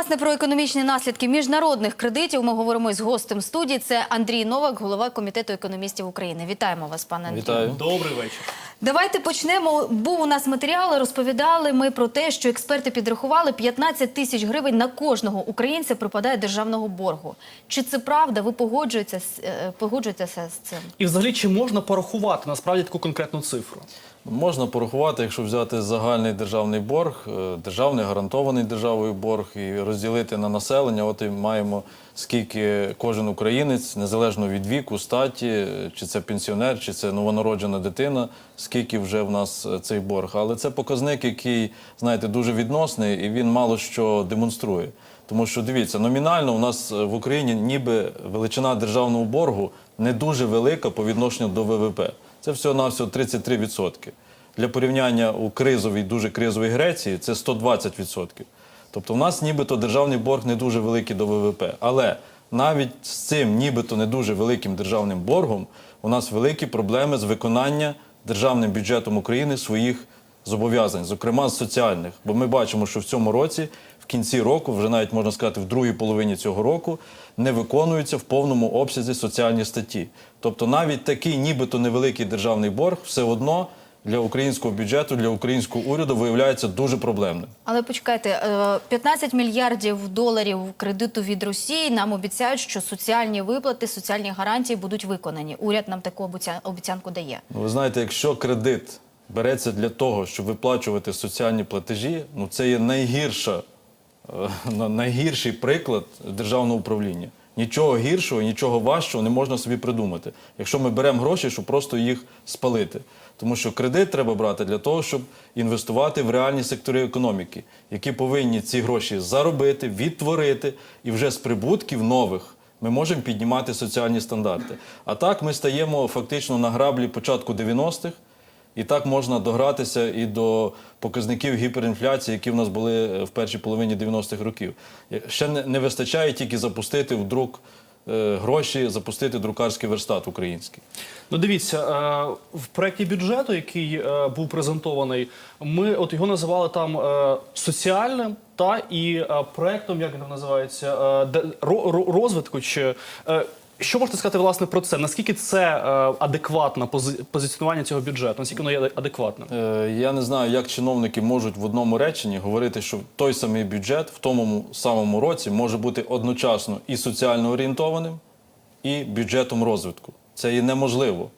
власне про економічні наслідки міжнародних кредитів ми говоримо із гостем студії. Це Андрій Новак, голова комітету економістів України. Вітаємо вас, пане Андрій. Вітаю. Добрий вечір. Давайте почнемо. Був у нас матеріал. Розповідали ми про те, що експерти підрахували 15 тисяч гривень на кожного українця припадає державного боргу. Чи це правда? Ви погоджуєтеся е, погоджуєтеся з цим? І взагалі, чи можна порахувати насправді таку конкретну цифру? Можна порахувати, якщо взяти загальний державний борг, е, державний гарантований державою борг і розділити на населення. От і маємо скільки кожен українець, незалежно від віку, статі, е, чи це пенсіонер, чи це новонароджена дитина, скільки вже в нас е, цей борг. Але це показник, який, знаєте, дуже відносний, і він мало що демонструє. Тому що дивіться, номінально у нас в Україні ніби величина державного боргу не дуже велика по відношенню до ВВП. Це всього-навсього 33%. Для порівняння у кризовій, дуже кризовій Греції це 120%. Тобто в нас нібито державний борг не дуже великий до ВВП. Але навіть з цим нібито не дуже великим державним боргом у нас великі проблеми з виконання державним бюджетом України своїх зобов'язань, зокрема з соціальних. Бо ми бачимо, що в цьому році, кінці року, вже навіть можна сказати, в другій половині цього року, не виконуються в повному обсязі соціальні статті. Тобто навіть такий нібито невеликий державний борг все одно для українського бюджету, для українського уряду виявляється дуже проблемним. Але почекайте, е, 15 мільярдів доларів кредиту від Росії нам обіцяють, що соціальні виплати, соціальні гарантії будуть виконані. Уряд нам таку обіцянку дає. Ну, ви знаєте, якщо кредит береться для того, щоб виплачувати соціальні платежі, ну це є найгірша, е, на- найгірший приклад державного управління. Нічого гіршого, нічого важчого не можна собі придумати, якщо ми беремо гроші, щоб просто їх спалити. Тому що кредит треба брати для того, щоб інвестувати в реальні сектори економіки, які повинні ці гроші заробити, відтворити і вже з прибутків нових ми можемо піднімати соціальні стандарти. А так ми стаємо фактично на граблі початку 90-х, і так можна догратися і до показників гіперінфляції, які в нас були е, в першій половині 90-х років. Е, Ще не, вистачає тільки запустити в друк е, гроші, запустити друкарський верстат український. Ну, дивіться, в проєкті бюджету, який був презентований, ми от його називали там соціальним та і проєктом, як він називається, розвитку. Чи що можете сказати власне про це? Наскільки це е, адекватне пози- позиціонування цього бюджету? Наскільки воно є адекватним? Е, Я не знаю, як чиновники можуть в одному реченні говорити, що той самий бюджет в тому самому році може бути одночасно і соціально орієнтованим, і бюджетом розвитку. Це є неможливо.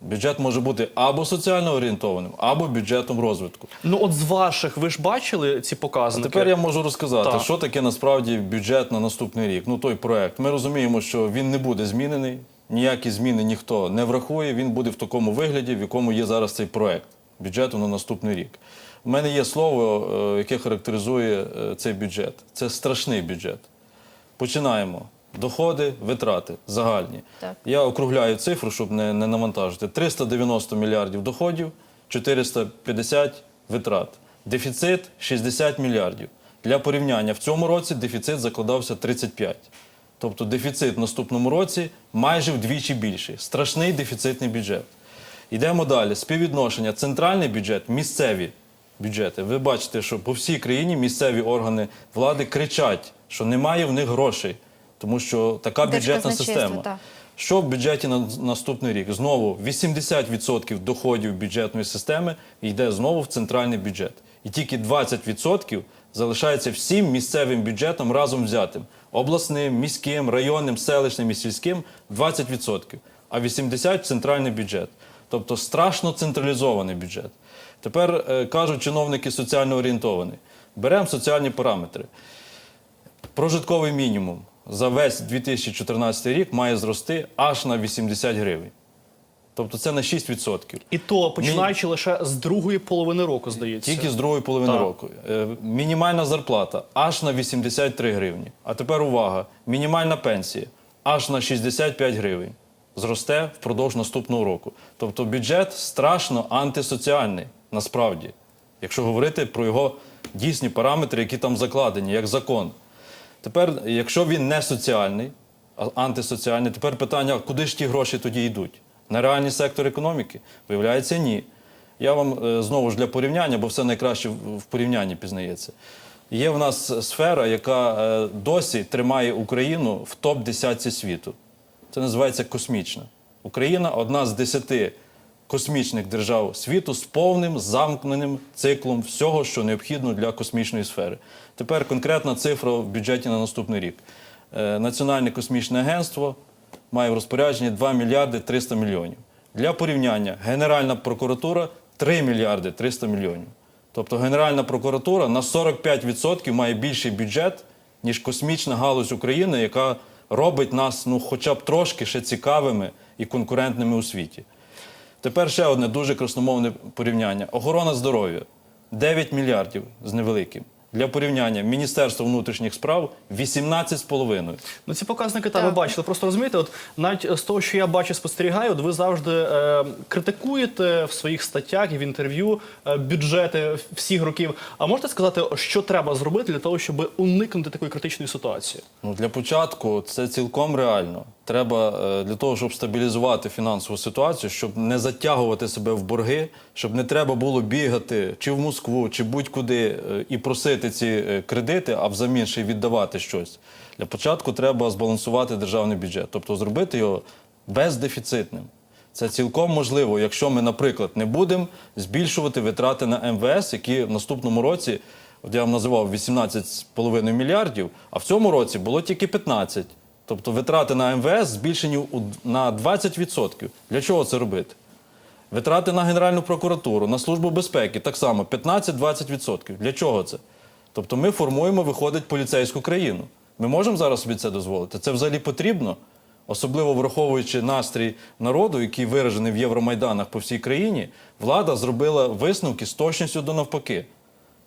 Бюджет може бути або соціально орієнтованим, або бюджетом розвитку. Ну, от з ваших ви ж бачили ці А показники? тепер я можу розказати, Так. що таке насправді бюджет на наступний рік. Ну той проект. Ми розуміємо, що він не буде змінений, ніякі зміни ніхто не врахує. Він буде в такому вигляді, в якому є зараз цей проект бюджету на наступний рік. У мене є слово, е, яке характеризує е, цей бюджет. Це страшний бюджет. Починаємо. Доходи, витрати загальні. Так. Я округляю цифру, щоб не, не навантажити. 390 мільярдів доходів, 450 витрат. Дефіцит 60 мільярдів. Для порівняння, в цьому році дефіцит закладався 35. Тобто дефіцит в наступному році майже вдвічі більший. Страшний дефіцитний бюджет. Йдемо далі. Співвідношення центральний бюджет, місцеві бюджети. Ви бачите, що по всій країні місцеві органи влади кричать, що немає в них грошей, тому що така бюджетна система. так. Що в бюджеті на наступний рік? Знову 80% доходів бюджетної системи йде знову в центральний бюджет. І тільки 20% залишається всім місцевим бюджетом разом взятим. Обласним, міським, районним, селищним і сільським 20%, а 80% – центральний бюджет. Тобто страшно централізований бюджет. Тепер е, кажуть чиновники соціально орієнтовані. Беремо соціальні параметри. Прожитковий мінімум за весь 2014 рік має зрости аж на 80 гривень. Тобто це на 6%. І то починаючи лише з другої половини року, здається. Тільки з другої половини Так. року. Е, Мінімальна зарплата аж на 83 гривні. А тепер увага: мінімальна пенсія аж на 65 гривень. Зросте впродовж наступного року. Тобто бюджет страшно антисоціальний, насправді, якщо говорити про його дійсні параметри, які там закладені, як закон. Тепер, якщо він не соціальний, а антисоціальний, тепер питання, куди ж ті гроші тоді йдуть? На реальний сектор економіки? Виявляється, ні. Я вам е, знову ж для порівняння, бо все найкраще в порівнянні пізнається. Є в нас сфера, яка е, досі тримає Україну в топ-10 світу. Це називається космічна. Україна одна з десяти космічних держав світу з повним замкненим циклом всього, що необхідно для космічної сфери. Тепер конкретна цифра в бюджеті на наступний рік. Е, Національне космічне агентство має в розпорядженні 2 мільярди 300 мільйонів. Для порівняння Генеральна прокуратура 3 мільярди 300 мільйонів. Тобто Генеральна прокуратура на 45% має більший бюджет, ніж космічна галузь України, яка робить нас ну, хоча б трошки ще цікавими і конкурентними у світі. Тепер ще одне дуже красномовне порівняння. Охорона здоров'я 9 мільярдів з невеликим. Для порівняння Міністерство внутрішніх справ 18,5. Ну, ці показники там ви бачили. Просто розумієте, от навіть з того, що я бачу, спостерігаю, от ви завжди е, критикуєте в своїх статтях і в інтерв'ю е, бюджети всіх років. А можете сказати, що треба зробити для того, щоб уникнути такої критичної ситуації? Ну, для початку це цілком реально. Треба е, для того, щоб стабілізувати фінансову ситуацію, щоб не затягувати себе в борги, щоб не треба було бігати чи в Москву, чи будь-куди е, і просити ці е, кредити, а взамін ще й віддавати щось. Для початку треба збалансувати державний бюджет, тобто зробити його бездефіцитним. Це цілком можливо, якщо ми, наприклад, не будемо збільшувати витрати на МВС, які в наступному році, от я вам називав 18,5 мільярдів, а в цьому році було тільки 15. Тобто витрати на МВС збільшені на 20%. Для чого це робити? Витрати на Генеральну прокуратуру, на Службу безпеки так само 15-20%. Для чого це? Тобто ми формуємо, виходить, поліцейську країну. Ми можемо зараз собі це дозволити? Це взагалі потрібно, особливо враховуючи настрій народу, який виражений в Євромайданах по всій країні, влада зробила висновки з точністю до навпаки.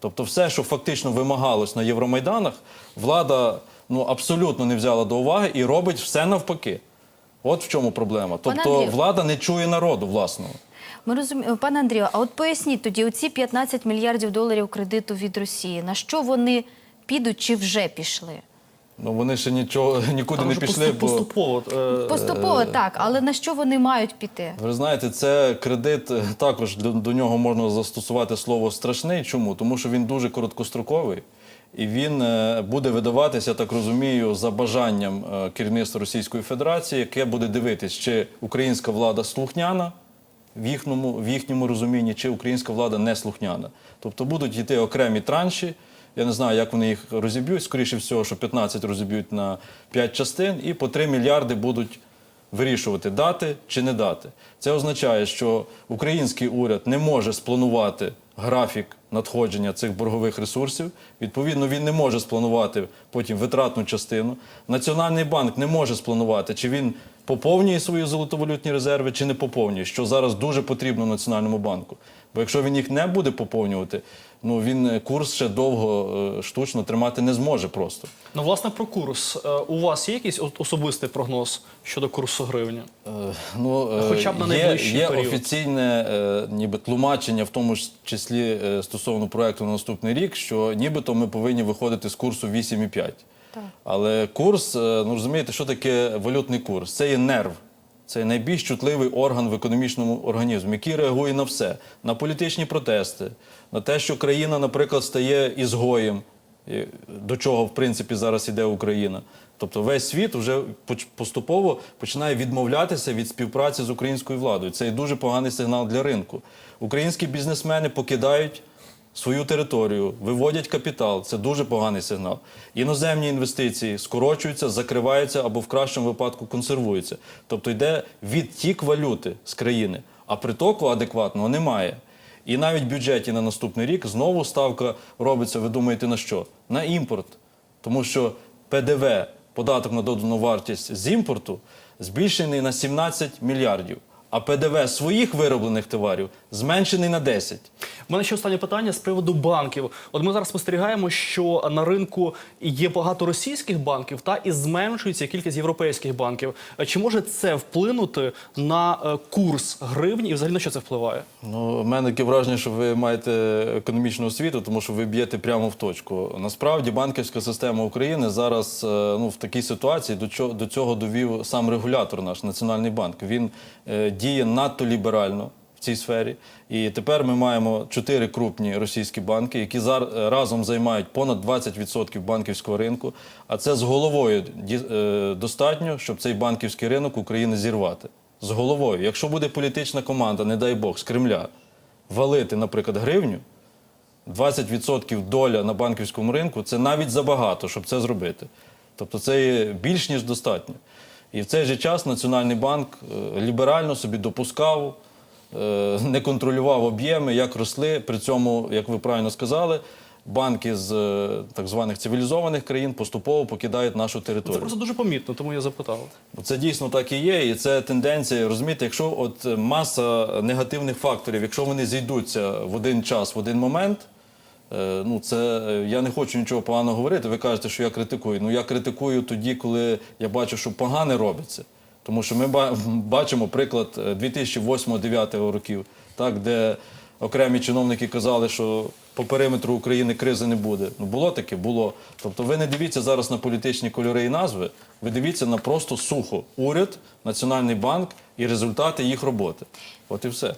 Тобто, все, що фактично вимагалось на Євромайданах, влада ну, абсолютно не взяла до уваги і робить все навпаки. От в чому проблема. Тобто влада не чує народу власного. Ми розуміємо, пане Андрію, а от поясніть тоді, оці 15 мільярдів доларів кредиту від Росії, на що вони підуть чи вже пішли? Ну вони ще нічого нікуди Там не пішли. поступ- Бо поступово. е, так, але на що вони мають піти? ви знаєте, це кредит е, також до, до нього можна застосувати слово страшний. Чому? Тому що він дуже короткостроковий. І він е, буде видаватися, я так розумію, за бажанням е, керівництва Російської Федерації, яке буде дивитись, чи українська влада слухняна в їхньому, в їхньому розумінні, чи українська влада не слухняна. Тобто будуть йти окремі транші. Я не знаю, як вони їх розіб'ють. Скоріше всього, що 15 розіб'ють на 5 частин, і по 3 мільярди будуть вирішувати, дати чи не дати. Це означає, що український уряд не може спланувати графік надходження цих боргових ресурсів. Відповідно, він не може спланувати потім витратну частину. Національний банк не може спланувати, чи він поповнює свої золотовалютні резерви, чи не поповнює, що зараз дуже потрібно Національному банку. Бо якщо він їх не буде поповнювати, ну він е, курс ще довго е, штучно тримати не зможе просто. Ну, власне, про курс. Е, У вас є якийсь особистий прогноз щодо курсу гривні? Е, Ну, е, Хоча б на є, найближчий є період. офіційне е, ніби тлумачення, в тому ж числі е, стосовно проекту на наступний рік, що нібито ми повинні виходити з курсу 8,5. Так. Але курс, ну розумієте, що таке валютний курс? Це є нерв. Це найбільш чутливий орган в економічному організмі, який реагує на все: на політичні протести, на те, що країна, наприклад, стає ізгоєм, до чого в принципі зараз іде Україна. Тобто весь світ вже поступово починає відмовлятися від співпраці з українською владою. Це дуже поганий сигнал для ринку. Українські бізнесмени покидають свою територію, виводять капітал. Це дуже поганий сигнал. Іноземні інвестиції скорочуються, закриваються або в кращому випадку консервуються. Тобто йде відтік валюти з країни, а притоку адекватного немає. І навіть в бюджеті на наступний рік знову ставка робиться, ви думаєте, на що? На імпорт. Тому що ПДВ, податок на додану вартість з імпорту, збільшений на 17 мільярдів, а ПДВ своїх вироблених товарів зменшений на 10. У мене ще останнє питання з приводу банків. От ми зараз спостерігаємо, що на ринку є багато російських банків, та і зменшується кількість європейських банків. Чи може це вплинути на е, курс гривні і взагалі на що це впливає? Ну, в мене таке враження, що ви маєте економічну освіту, тому що ви б'єте прямо в точку. Насправді банківська система України зараз е, ну, в такій ситуації, до чого, до цього довів сам регулятор наш Національний банк. Він е, діє надто ліберально в цій сфері. І тепер ми маємо чотири крупні російські банки, які зар- разом займають понад 20% банківського ринку. А це з головою е, достатньо, щоб цей банківський ринок України зірвати. З головою. Якщо буде політична команда, не дай Бог, з Кремля валити, наприклад, гривню, 20% доля на банківському ринку це навіть забагато, щоб це зробити. Тобто це є більш ніж достатньо. І в цей же час Національний банк е, ліберально собі допускав, е, не контролював об'єми, як росли. При цьому, як ви правильно сказали, банки з е, так званих цивілізованих країн поступово покидають нашу територію. Це просто дуже помітно, тому я запитав. Це дійсно так і є, і це тенденція. Розумієте, якщо от маса негативних факторів, якщо вони зійдуться в один час, в один момент. Е, Ну, це е, я не хочу нічого поганого говорити. Ви кажете, що я критикую. Ну я критикую тоді, коли я бачу, що погане робиться. Тому що ми бачимо приклад е, 2008-2009 років, так, де окремі чиновники казали, що по периметру України кризи не буде. Ну було таке, було. Тобто ви не дивіться зараз на політичні кольори і назви, ви дивіться на просто сухо уряд, Національний банк і результати їх роботи. От і все.